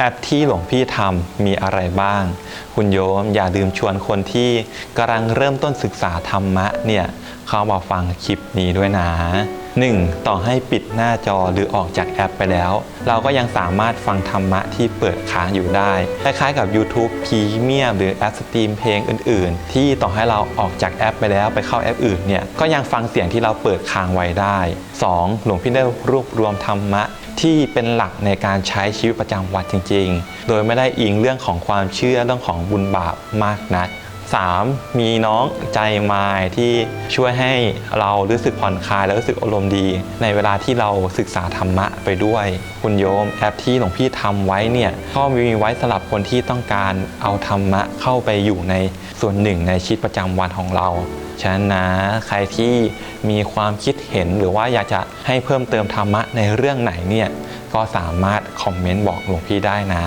แอปที่หลวงพี่ทำมีอะไรบ้าง คุณโยมอย่าลืมชวนคนที่กำลังเริ่มต้นศึกษาธรรมะเนี่ยเข้ามาฟังคลิปนี้ด้วยนะ 1. ต่อให้ปิดหน้าจอหรือออกจากแอปไปแล้ว เราก็ยังสามารถฟังธรรมะที่เปิดค้างอยู่ได้ คล้ายๆกับ YouTube Premium หรือแอปสตรีมเพลงอื่น ๆ ที่ต่อให้เราออกจากแอปไปแล้วไปเข้าแอปอื่นเนี่ยก็ยังฟังเสียงที่เราเปิดค้างไว้ได้ 2. หลวงพี่ได้รวบรวมธรรมะที่เป็นหลักในการใช้ชีวิตประจำวันจริง ๆ โดยไม่ได้อิงเรื่องของความเชื่อเรื่องของบุญบาปมากนัก 3. มีน้องใจมายที่ช่วยให้เรารู้สึกผ่อนคลายและรู้สึกอารมณ์ดี ในเวลาที่เราศึกษาธรรมะไปด้วย คุณโยมแอปที่หลวงพี่ทำไว้เนี่ยก็มีไว้สำหรับคนที่ต้องการเอาธรรมะเข้าไปอยู่ในส่วนหนึ่งในชีวิตประจำวันของเราฉะนั้นนะใครที่มีความคิดเห็นหรือว่าอยากจะให้เพิ่มเติมธรรมะในเรื่องไหนเนี่ยก็สามารถคอมเมนต์บอกหลวงพี่ได้นะ